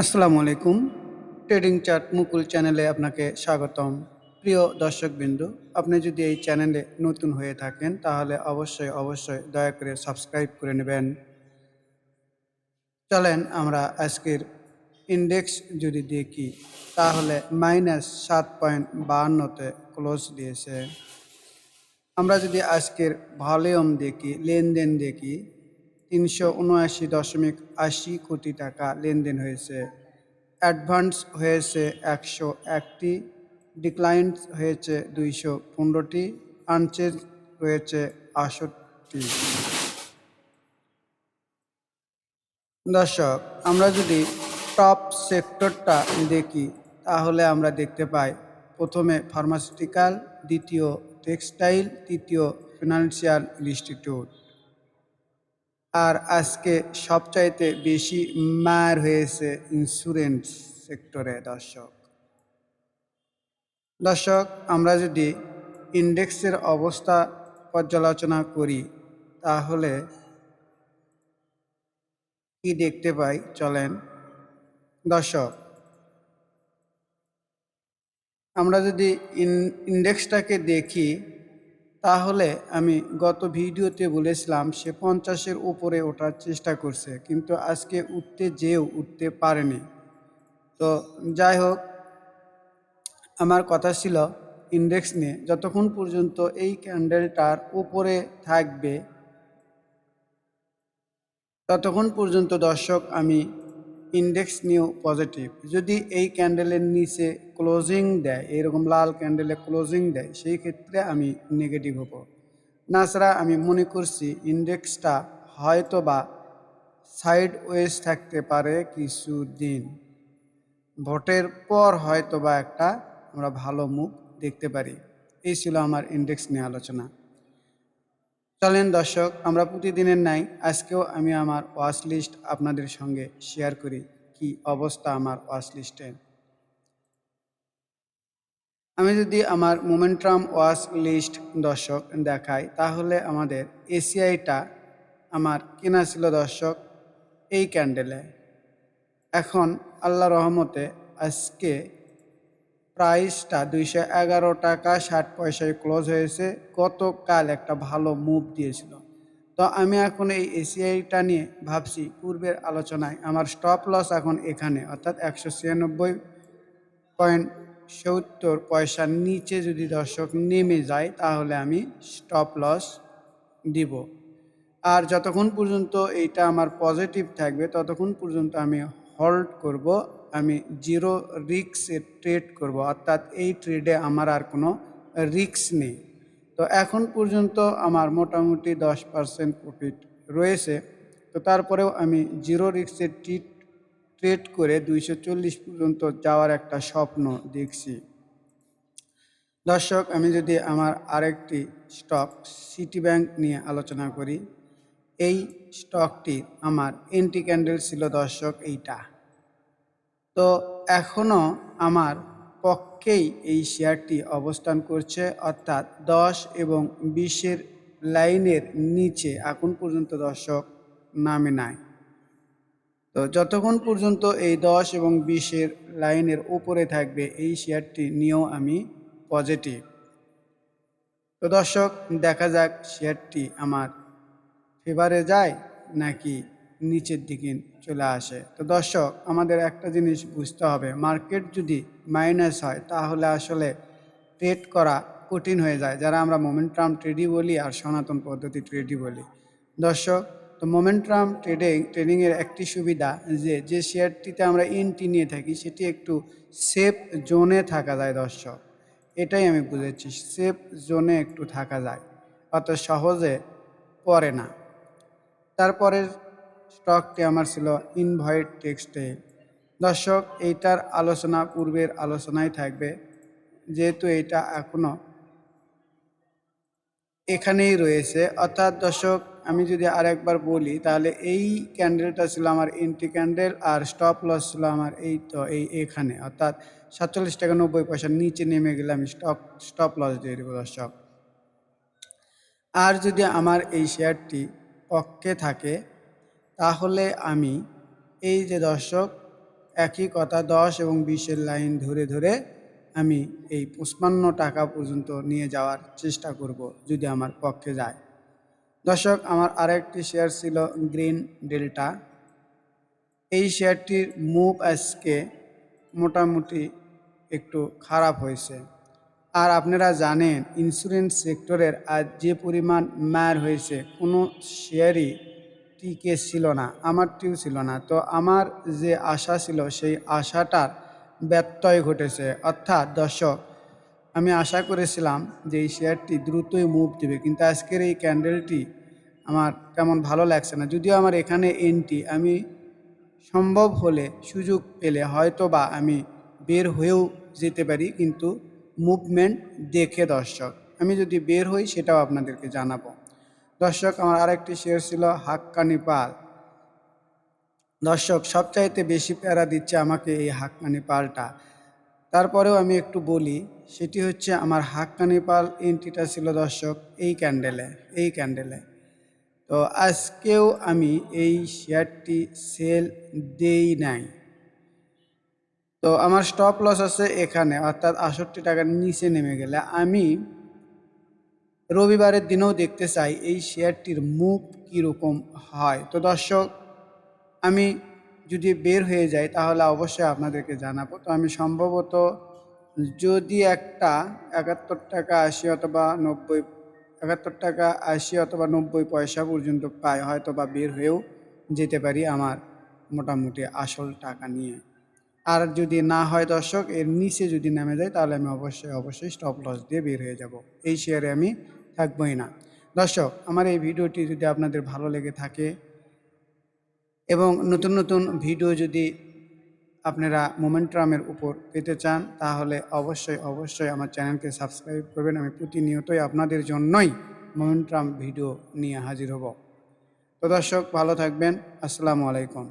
আসসালামু আলাইকুম। Trading chart মুকুল চ্যানেলে আপনাকে স্বাগতম। প্রিয় দর্শকবৃন্দ, আপনি যদি এই চ্যানেলে নতুন হয়ে থাকেন, তাহলে অবশ্যই অবশ্যই দয়া করে সাবস্ক্রাইব করে নেবেন। চলেন আমরা আজকের ইন্ডেক্স যদি দেখি, তাহলে মাইনাস সাত পয়েন্ট বাহান্নতে ক্লোজ দিয়েছে। আমরা যদি আজকের ভলিউম দেখি, লেনদেন দেখি তিনশো উনআশি দশমিক আশি কোটি টাকা লেনদেন হয়েছে। অ্যাডভান্স হয়েছে একশো একটি ডিক্লাইন্স হয়েছে দুইশো পনেরোটি, আনচেঞ্জ হয়েছে আষট্টি দর্শক, আমরা যদি টপ সেক্টরটা দেখি, তাহলে আমরা দেখতে পাই, প্রথমে ফার্মাসিউটিক্যাল, দ্বিতীয় টেক্সটাইল, তৃতীয় ফিনান্সিয়াল ইনস্টিটিউট। আর আজকে সবচাইতে বেশি মার হয়েছে ইন্স্যুরেন্স সেক্টরে দর্শক। দর্শক, আমরা যদি ইন্ডেক্সের অবস্থা পর্যালোচনা করি, তাহলে কি দেখতে পাই? চলেন। দর্শক, আমরা যদি ইন্ডেক্সটাকে দেখি তাহলে আমি গত ভিডিওতে বলেছিলাম সে পঞ্চাশের উপরে ওঠার চেষ্টা করছে, কিন্তু আজকে উঠতে যেও উঠতে পারেনি। তো যাই হোক, আমার কথা ছিল ইন্ডেক্স নিয়ে। যতক্ষণ পর্যন্ত এই ক্যান্ডেলটার উপরে থাকবে, ততক্ষণ পর্যন্ত দর্শক আমি ইন্ডেক্স নিউ পজিটিভ যদি এই ক্যান্ডেলের নিচে ক্লোজিং দেয়, এরকম লাল ক্যান্ডেলে ক্লোজিং দেয়, সেই ক্ষেত্রে আমি নেগেটিভ হব। নাছাড়া আমি মনে করছি ইন্ডেক্সটা হয়তো বা সাইড ওয়েজ থাকতে পারে কিছু দিন ভোটের পর হয়তো বা একটা আমরা ভালো মুখ দেখতে পারি। এই ছিল আমার ইন্ডেক্স নিয়ে আলোচনা। চলেন দর্শক, আমরা প্রতিদিনের নাই আজকেও আমি আমার ওয়াচ লিস্ট আপনাদের সঙ্গে শেয়ার করি। কি অবস্থা আমার ওয়াচ লিস্টে আমি যদি আমার মোমেন্ট্রাম ওয়াচ লিস্ট দর্শক দেখাই, তাহলে আমাদের এসিআইটা আমার কেনা ছিল দর্শক এই ক্যান্ডেলে এখন আল্লাহ রহমতে আজকে প্রাইসটা দুইশো এগারো টাকা, ষাট পয়সায় ক্লোজ হয়েছে। গতকাল একটা ভালো মুভ দিয়েছিল। তো আমি এখন এই এসিআইটা নিয়ে ভাবছি, পূর্বের আলোচনায়। আমার স্টপ লস এখন এখানে, অর্থাৎ একশো ছিয়ানব্বই পয়েন্ট সত্তর পয়সার নিচে যদি দর্শক নেমে যায়, তাহলে আমি স্টপ লস দিব। আর যতক্ষণ পর্যন্ত এইটা আমার পজিটিভ থাকবে, ততক্ষণ পর্যন্ত আমি হোল্ড করব। আমি জিরো রিক্সে ট্রেড করব, অর্থাৎ এই ট্রেডে আমার আর কোনো রিক্স নেই। তো এখন পর্যন্ত আমার মোটামুটি দশ পার্সেন্ট প্রফিট রয়েছে। তো তারপরেও আমি জিরো রিক্সে টিট ট্রেড করে দুইশো চল্লিশ পর্যন্ত যাওয়ার একটা স্বপ্ন দেখছি। দর্শক, আমি যদি আমার আরেকটি স্টক সিটি ব্যাংক নিয়ে আলোচনা করি, এই স্টকটি আমার এন্টি ক্যান্ডেল ছিল দর্শক এইটা। তো এখনও আমার পক্ষেই এই শেয়ারটি অবস্থান করছে, অর্থাৎ দশ এবং বিশের লাইনের নিচে এখন পর্যন্ত দর্শক নামে নাই। তো যতক্ষণ পর্যন্ত এই দশ এবং বিশের লাইনের উপরে থাকবে, এই শেয়ারটি নিয়েও আমি পজিটিভ। তো দর্শক, দেখা যাক শেয়ারটি আমার ফেভারে যায় নাকি নিচের দিকে চলে আসে। তো দর্শক, আমাদের একটা জিনিস বুঝতে হবে মার্কেট যদি মাইনাস হয়, তাহলে আসলে ট্রেড করা কঠিন হয়ে যায়। যারা আমরা মোমেন্টাম ট্রেডই বলি আর সনাতন পদ্ধতি ট্রেডই বলি। দর্শক, তো মোমেন্টাম ট্রেডিং ট্রেডিংয়ের একটি সুবিধা যে যে শেয়ারটিতে আমরা এন্ট্রি নিয়ে থাকি, সেটি একটু সেফ জোনে থাকা যায় দর্শক। এটাই আমি বুঝেছি সেফ জোনে একটু থাকা যায়, অত সহজে পড়ে না। তারপরের স্টকটি আমার ছিল ইনভয়েড টেক্সটাইল দর্শক, এইটার আলোচনা পূর্বের আলোচনায় থাকবে, যেহেতু এটা এখনও এখানেই রয়েছে। অর্থাৎ দর্শক, আমি যদি আরেকবার বলি, তাহলে এই ক্যান্ডেলটা ছিল আমার এন্ট্রি ক্যান্ডেল আর স্টপ লস ছিল আমার এই তো, এই এখানে। অর্থাৎ সাতচল্লিশ টাকা নব্বই পয়সার নিচে নেমে গেলে আমি স্টপ স্টপ লস দিয়ে দেবো দর্শক। আর যদি আমার এই শেয়ারটি পক্ষে থাকে তাহলে আমি এই যে দর্শক, একই কথা দশ এবং বিশের লাইন ধরে ধরে আমি এই পঁচপান্ন টাকা পর্যন্ত নিয়ে যাওয়ার চেষ্টা করব যদি আমার পক্ষে যায়। দর্শক, আমার আরেকটি শেয়ার ছিল গ্রিন ডেল্টা এই শেয়ারটির মুভ আজকে মোটামুটি একটু খারাপ হয়েছে। আর আপনারা জানেন ইন্স্যুরেন্স সেক্টরের আজ যে পরিমাণ মার হয়েছে, কোনো শেয়ারই টিকে ছিল না, আমারটিও ছিল না। তো আমার যে আশা ছিল, সেই আশাটার ব্যত্যয় ঘটেছে। অর্থাৎ দর্শক, আমি আশা করেছিলাম যে এই শেয়ারটি দ্রুতই মুভ দেবে, কিন্তু আজকের এই ক্যান্ডেলটি আমার তেমন ভালো লাগছে না। যদিও আমার এখানে এনটি আমি সম্ভব হলে সুযোগ পেলে হয়তো বা আমি বের হয়েও যেতে পারি, কিন্তু মুভমেন্ট দেখে দর্শক, আমি যদি বের হই সেটাও আপনাদেরকে জানাব। দর্শক, আমার আরেকটি শেয়ার ছিল হাক্কানি পাল। দর্শক, সবচাইতে বেশি প্যারা দিচ্ছে আমাকে এই হাক্কানি পালটা। তারপরেও আমি একটু বলি, সেটি হচ্ছে আমার হাক্কানি পাল এন্ট্রিটা ছিল দর্শক এই ক্যান্ডেলে এই ক্যান্ডেলে তো আজকেও আমি এই শেয়ারটি সেল দেই নাই। তো আমার স্টপ লস আছে এখানে, অর্থাৎ আষট্টি টাকার নিচে নেমে গেলে আমি রবিবারের দিনেও দেখতে চাই এই শেয়ারটির মুখ কীরকম হয়। তো দর্শক, আমি যদি বের হয়ে যাই তাহলে অবশ্যই আপনাদেরকে জানাব। তো আমি সম্ভবত যদি একটা একাত্তর টাকা আশি অথবা নব্বই, একাত্তর টাকা আশি অথবা নব্বই পয়সা পর্যন্ত পাই, হয়তো বা বের হয়েও যেতে পারি আমার মোটামুটি আসল টাকা নিয়ে। আর যদি না হয় দর্শক, এর নিচে যদি নেমে যায় তাহলে আমি অবশ্যই অবশ্যই স্টপ লস দিয়ে বের হয়ে যাব। এই শেয়ারে আমি থাকবোই না। দর্শক, আমার এই ভিডিওটি যদি আপনাদের ভালো লেগে থাকে এবং নতুন নতুন ভিডিও যদি আপনারা মোমেন্ট্রামের উপর পেতে চান, তাহলে অবশ্যই অবশ্যই আমার চ্যানেলকে সাবস্ক্রাইব করবেন। আমি প্রতিনিয়তই আপনাদের জন্যই মোমেন্ট্রাম ভিডিও নিয়ে হাজির হব। তো দর্শক, ভালো থাকবেন। আসসালামু আলাইকুম।